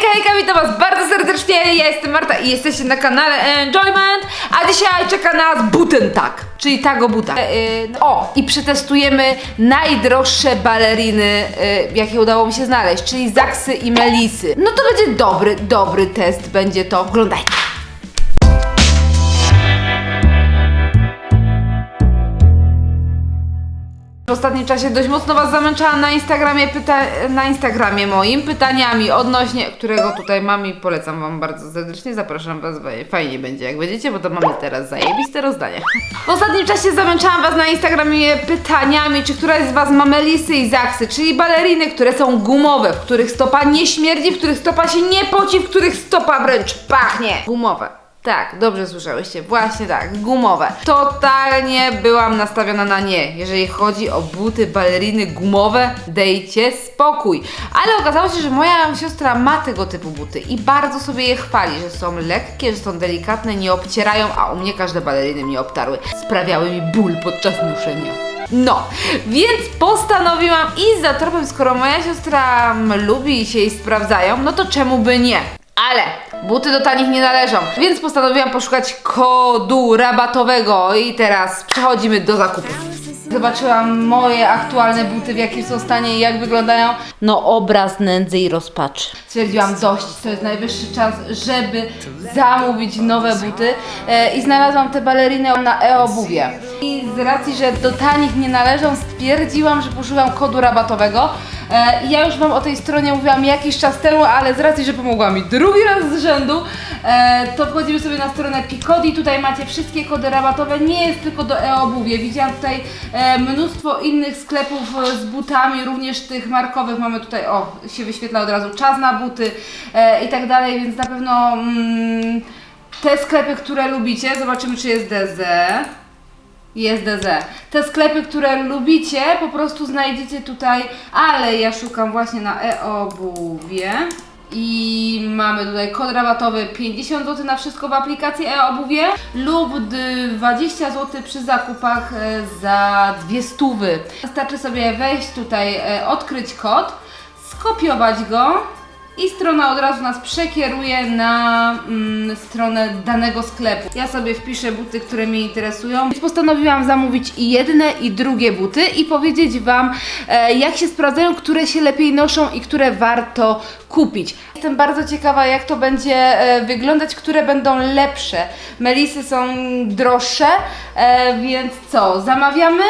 Hejka, hejka, witam was bardzo serdecznie, ja jestem Marta i jesteście na kanale Enjoyment, a dzisiaj czeka nas Butentak, czyli tago buta. E, e, no- o, i przetestujemy najdroższe baleriny, e, jakie udało mi się znaleźć, czyli Zaksy i Melisy. No to będzie dobry, dobry test, będzie to, oglądajcie. W ostatnim czasie dość mocno Was zamęczałam na Instagramie, pyta- na Instagramie moim pytaniami odnośnie, którego tutaj mam i polecam Wam bardzo serdecznie. Zapraszam Was, fajnie będzie jak będziecie, bo to mamy teraz zajebiste rozdanie. W ostatnim czasie zamęczałam Was na Instagramie pytaniami, czy któraś z Was ma melisy i zaksy, czyli baleriny, które są gumowe, w których stopa nie śmierdzi, w których stopa się nie poci, w których stopa wręcz pachnie. Gumowe. Tak, dobrze słyszałyście, właśnie tak, gumowe. Totalnie byłam nastawiona na nie. Jeżeli chodzi o buty, baleriny gumowe, dejcie spokój. Ale okazało się, że moja siostra ma tego typu buty i bardzo sobie je chwali, że są lekkie, że są delikatne, nie obcierają, a u mnie każde baleriny mnie obtarły. Sprawiały mi ból podczas noszenia. No, więc postanowiłam iść za tropem, skoro moja siostra lubi i się jej sprawdzają, no to czemu by nie? Ale buty do tanich nie należą, więc postanowiłam poszukać kodu rabatowego i teraz przechodzimy do zakupów. Zobaczyłam moje aktualne buty, w jakim są stanie i jak wyglądają. No obraz nędzy i rozpaczy. Stwierdziłam dość, to jest najwyższy czas, żeby zamówić nowe buty e, i znalazłam te baleriny na e-obuwie. I z racji, że do tanich nie należą, stwierdziłam, że poszukam kodu rabatowego. E, ja już Wam o tej stronie mówiłam jakiś czas temu, ale z racji, że pomogła mi drugi raz z rzędu, e, to wchodzimy sobie na stronę Picodi. Tutaj macie wszystkie kody rabatowe. Nie jest tylko do e-obuwie. Widziałam tutaj e, mnóstwo innych sklepów z butami, również tych markowych. Mamy tutaj, o, się wyświetla od razu czas na buty i tak dalej, więc na pewno mm, te sklepy, które lubicie, zobaczymy czy jest DZ. Jest DZ. Te sklepy, które lubicie, po prostu znajdziecie tutaj, ale ja szukam właśnie na e-obuwie. I mamy tutaj kod rabatowy 50 zł na wszystko w aplikacji e-obuwie lub 20 zł przy zakupach e, za dwie stówy. Wystarczy sobie wejść tutaj, e, odkryć kod, skopiować go i strona od razu nas przekieruje na mm, stronę danego sklepu. Ja sobie wpiszę buty, które mnie interesują. Więc postanowiłam zamówić i jedne, i drugie buty i powiedzieć Wam, e, jak się sprawdzają, które się lepiej noszą i które warto kupić. Jestem bardzo ciekawa, jak to będzie e, wyglądać, które będą lepsze. Melisy są droższe, e, więc co, zamawiamy?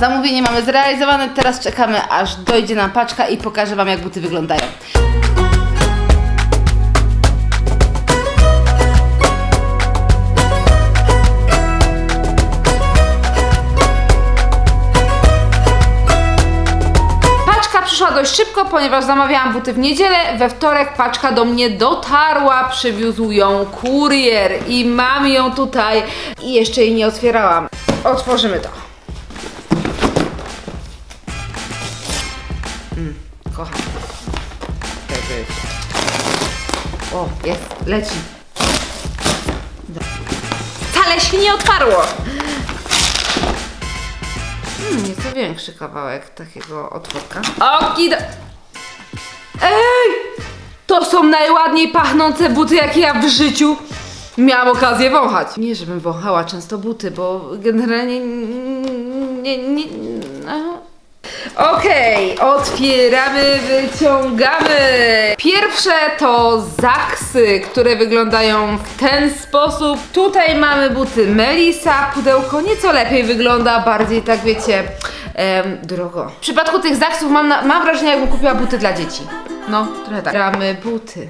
Zamówienie mamy zrealizowane, teraz czekamy aż dojdzie nam paczka i pokażę Wam jak buty wyglądają. Przyszła dość szybko, ponieważ zamawiałam buty w niedzielę. We wtorek paczka do mnie dotarła, przywiózł ją kurier i mam ją tutaj i jeszcze jej nie otwierałam. Otworzymy to. Kocham. Jest. O, jest, leci. Wcale się nie otwarło! Hmm, nieco większy kawałek takiego otworka. Okido... Ej! To są najładniej pachnące buty, jakie ja w życiu miałam okazję wąchać. Nie, żebym wąchała często buty, bo generalnie nie... nie, nie. Okej, otwieramy, wyciągamy. Pierwsze to zaksy, które wyglądają w ten sposób. Tutaj mamy buty Melisa, pudełko nieco lepiej wygląda, bardziej tak wiecie, em, drogo. W przypadku tych zaksów mam, na, mam wrażenie, jakbym kupiła buty dla dzieci. No, trochę tak. Gramy buty.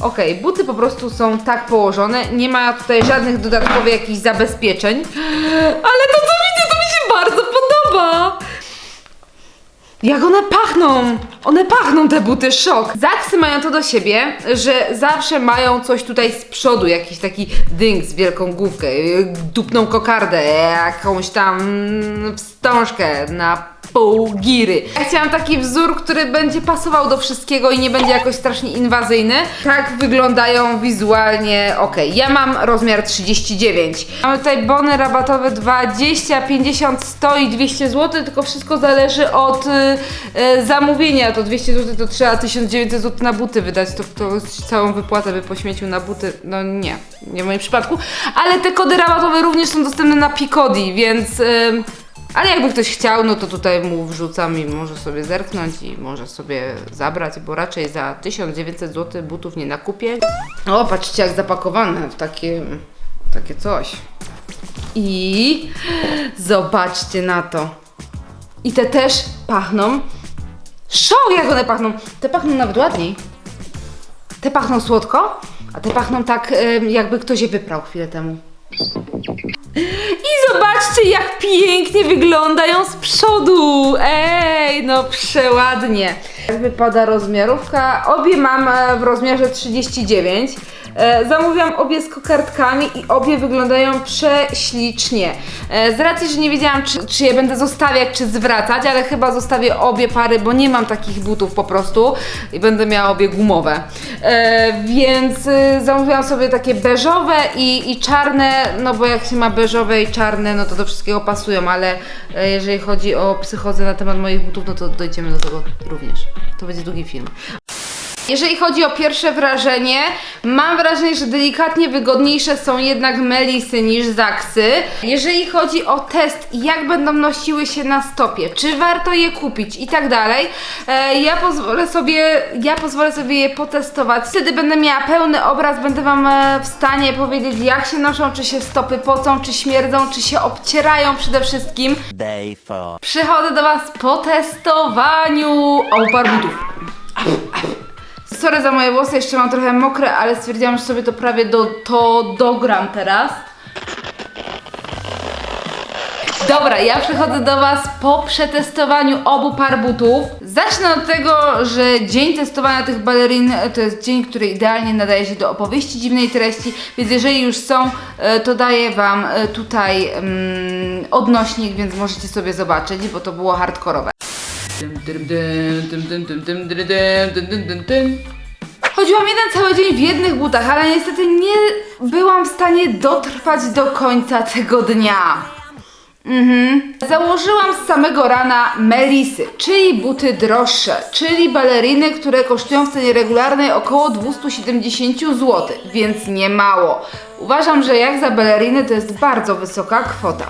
Okej, buty po prostu są tak położone, nie ma tutaj żadnych dodatkowych jakichś zabezpieczeń, ale to co widzę, to mi się bardzo podoba. Jak one pachną! One pachną te buty, szok! Zaksy mają to do siebie, że zawsze mają coś tutaj z przodu, jakiś taki dynk z wielką główkę, dupną kokardę, jakąś tam mm, wstążkę na pół giry. Ja chciałam taki wzór, który będzie pasował do wszystkiego i nie będzie jakoś strasznie inwazyjny. Tak wyglądają wizualnie ok. Ja mam rozmiar 39. Mamy tutaj bony rabatowe 20, 50, 100 i 200 zł, tylko wszystko zależy od y, y, zamówienia. To 200 zł to trzeba 1900 zł na buty wydać, to ktoś całą wypłatę by poświęcił na buty. No nie, nie w moim przypadku. Ale te kody rabatowe również są dostępne na Picodi, więc... Y, ale jakby ktoś chciał, no to tutaj mu wrzucam i może sobie zerknąć i może sobie zabrać, bo raczej za 1900 zł butów nie nakupię. O, patrzcie jak zapakowane w takie, takie coś. I zobaczcie na to. I te też pachną. Szok jak one pachną. Te pachną nawet ładniej. Te pachną słodko, a te pachną tak jakby ktoś je wyprał chwilę temu. I zobaczcie, jak pięknie wyglądają z przodu! Ej, no przeładnie. Wypada rozmiarówka? Obie mam e, w rozmiarze 39. E, Zamówiłam obie z kokardkami i obie wyglądają prześlicznie. E, Z racji, że nie wiedziałam, czy, czy je będę zostawiać, czy zwracać, ale chyba zostawię obie pary, bo nie mam takich butów po prostu i będę miała obie gumowe. E, Więc e, zamówiłam sobie takie beżowe i, i czarne, no bo jak się ma beżowe i czarne, no to do wszystkiego pasują, ale e, jeżeli chodzi o psychozę na temat moich butów, no to dojdziemy do tego również. To będzie długi film. Jeżeli chodzi o pierwsze wrażenie, mam wrażenie, że delikatnie wygodniejsze są jednak melisy niż zaksy. Jeżeli chodzi o test, jak będą nosiły się na stopie, czy warto je kupić i tak dalej, e, ja pozwolę sobie, ja pozwolę sobie je potestować. Wtedy będę miała pełny obraz, będę Wam e, w stanie powiedzieć, jak się noszą, czy się stopy pocą, czy śmierdzą, czy się obcierają przede wszystkim. Przychodzę do Was po testowaniu opar butów. Sorry za moje włosy, jeszcze mam trochę mokre, ale stwierdziłam, że sobie to prawie do, to dogram teraz. Dobra, ja przychodzę do Was po przetestowaniu obu par butów. Zacznę od tego, że dzień testowania tych balerin to jest dzień, który idealnie nadaje się do opowieści dziwnej treści, więc jeżeli już są, e, to daję Wam e, tutaj mm, odnośnik, więc możecie sobie zobaczyć, bo to było hardkorowe. Chodziłam jeden cały dzień w jednych butach, ale niestety nie byłam w stanie dotrwać do końca tego dnia. Mhm. Założyłam z samego rana melisy, czyli buty droższe, czyli baleriny, które kosztują w cenie regularnej około 270 zł, więc nie mało. Uważam, że jak za baleriny to jest bardzo wysoka kwota.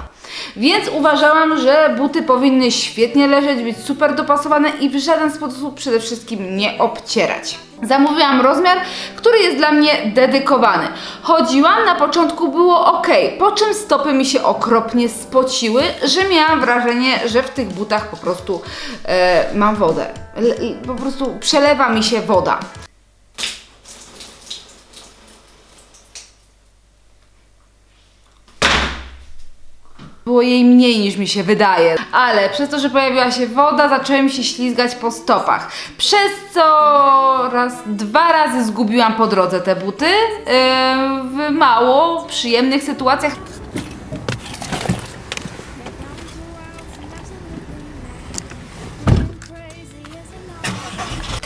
Więc uważałam, że buty powinny świetnie leżeć, być super dopasowane i w żaden sposób przede wszystkim nie obcierać. Zamówiłam rozmiar, który jest dla mnie dedykowany. Chodziłam, na początku było ok, po czym stopy mi się okropnie spociły, że miałam wrażenie, że w tych butach po prostu e, mam wodę. Po prostu przelewa mi się woda. Było jej mniej niż mi się wydaje. Ale przez to, że pojawiła się woda, zaczęły mi się ślizgać po stopach. Przez co raz, dwa razy zgubiłam po drodze te buty yy, w mało przyjemnych sytuacjach.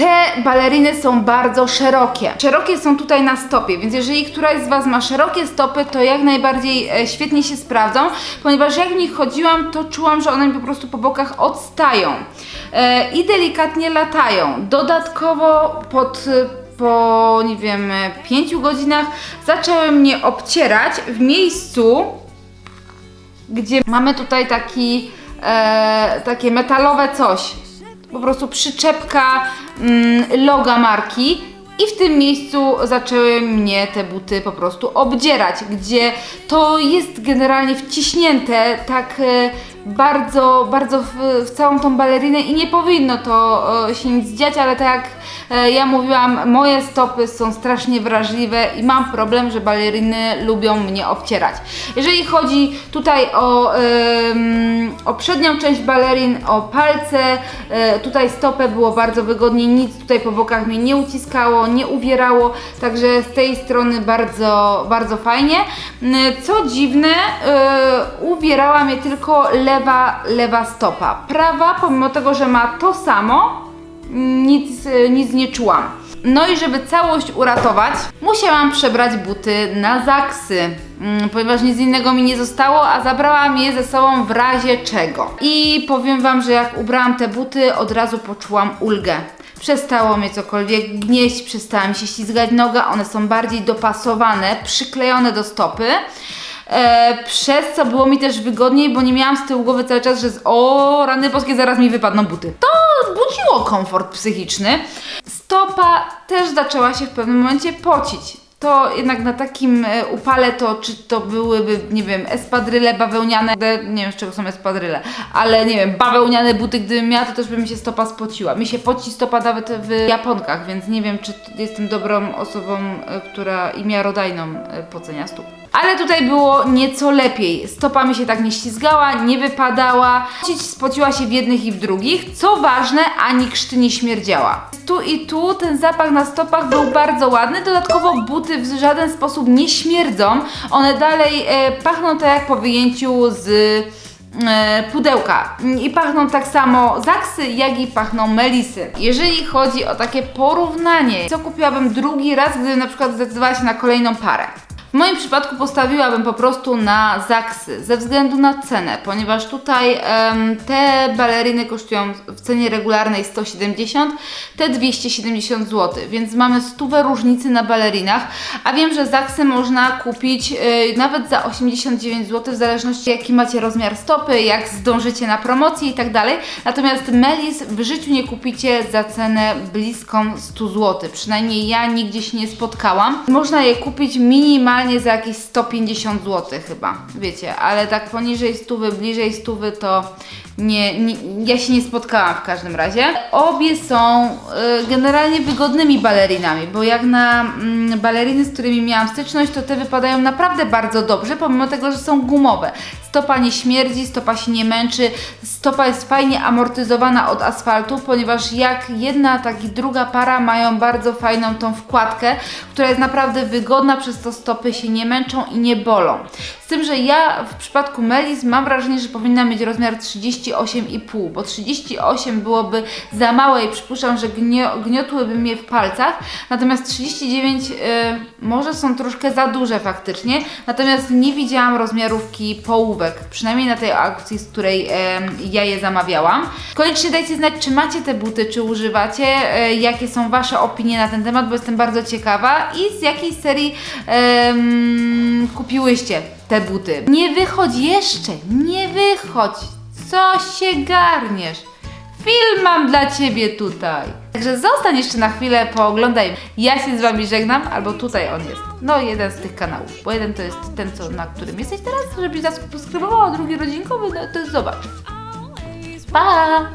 Te baleriny są bardzo szerokie. Szerokie są tutaj na stopie, więc jeżeli któraś z Was ma szerokie stopy, to jak najbardziej e, świetnie się sprawdzą, ponieważ jak w nich chodziłam, to czułam, że one mi po prostu po bokach odstają e, i delikatnie latają. Dodatkowo pod e, po, nie wiem, 5 godzinach zaczęły mnie obcierać w miejscu, gdzie mamy tutaj taki, e, takie metalowe coś. Po prostu przyczepka mm, loga marki. I w tym miejscu zaczęły mnie te buty po prostu obdzierać, gdzie to jest generalnie wciśnięte tak e, bardzo, bardzo w, w całą tą balerinę i nie powinno to e, się nic dziać, ale tak jak e, ja mówiłam, moje stopy są strasznie wrażliwe i mam problem, że baleriny lubią mnie obcierać. Jeżeli chodzi tutaj o, em, o przednią część balerin, o palce, e, tutaj stopę było bardzo wygodnie, nic tutaj po bokach mnie nie uciskało, nie uwierało, także z tej strony bardzo, bardzo fajnie. Mm, Co dziwne, e, uwierała mnie tylko lewa, lewa stopa. Prawa, pomimo tego, że ma to samo, nic, nic nie czułam. No i żeby całość uratować, musiałam przebrać buty na zaksy, mm, ponieważ nic innego mi nie zostało, a zabrałam je ze sobą w razie czego. I powiem Wam, że jak ubrałam te buty, od razu poczułam ulgę. Przestało mnie cokolwiek gnieść, przestała mi się ślizgać noga, one są bardziej dopasowane, przyklejone do stopy. E, przez co było mi też wygodniej, bo nie miałam z tyłu głowy cały czas, że z, o rany boskie zaraz mi wypadną buty. To budziło komfort psychiczny. Stopa też zaczęła się w pewnym momencie pocić. To jednak na takim e, upale to, czy to byłyby, nie wiem, espadryle bawełniane, nie wiem z czego są espadryle, ale nie wiem, bawełniane buty, gdybym miała, to też by mi się stopa spociła. Mi się poci stopa nawet w japonkach, więc nie wiem, czy jestem dobrą osobą, e, która i miarodajną e, pocenia stóp. Ale tutaj było nieco lepiej. Stopa mi się tak nie ślizgała, nie wypadała. Spociła się w jednych i w drugich. Co ważne, ani krzty nie śmierdziała. Tu i tu ten zapach na stopach był bardzo ładny. Dodatkowo buty w żaden sposób nie śmierdzą. One dalej e, pachną tak jak po wyjęciu z e, pudełka. I pachną tak samo zaksy, jak i pachną melisy. Jeżeli chodzi o takie porównanie, co kupiłabym drugi raz, gdybym na przykład zdecydowała się na kolejną parę. W moim przypadku postawiłabym po prostu na zaksy ze względu na cenę, ponieważ tutaj te baleriny kosztują w cenie regularnej 170, te 270 zł, więc mamy stówę różnicy na balerinach, a wiem, że zaksy można kupić y, nawet za 89 zł w zależności jaki macie rozmiar stopy, jak zdążycie na promocję i tak dalej. Natomiast Melis w życiu nie kupicie za cenę bliską 100 zł. Przynajmniej ja nigdzie się nie spotkałam. Można je kupić minimalnie za jakieś 150 zł chyba, wiecie, ale tak poniżej stówy, bliżej stówy to nie, nie, ja się nie spotkałam w każdym razie. Obie są y, generalnie wygodnymi balerinami, bo jak na mm, baleriny, z którymi miałam styczność, to te wypadają naprawdę bardzo dobrze, pomimo tego, że są gumowe. Stopa nie śmierdzi, stopa się nie męczy, stopa jest fajnie amortyzowana od asfaltu, ponieważ jak jedna, tak i druga para mają bardzo fajną tą wkładkę, która jest naprawdę wygodna, przez to stopy się nie męczą i nie bolą. Z tym, że ja w przypadku Melis mam wrażenie, że powinna mieć rozmiar 38,5, bo 38 byłoby za małe i przypuszczam, że gnio, gniotłyby mnie w palcach, natomiast 39 y, może są troszkę za duże faktycznie, natomiast nie widziałam rozmiarówki połówek, przynajmniej na tej aukcji, z której ja je zamawiałam. Koniecznie dajcie znać, czy macie te buty, czy używacie, e, jakie są Wasze opinie na ten temat, bo jestem bardzo ciekawa i z jakiej serii kupiłyście te buty. Nie wychodź jeszcze, nie wychodź, co się garniesz? Film mam dla Ciebie tutaj. Także zostań jeszcze na chwilę, pooglądaj. Ja się z Wami żegnam, albo tutaj on jest. No, jeden z tych kanałów, bo jeden to jest ten, co, na którym jesteś teraz, żebyś zasubskrybowała, drugi rodzinkowy, no to zobacz. Pa!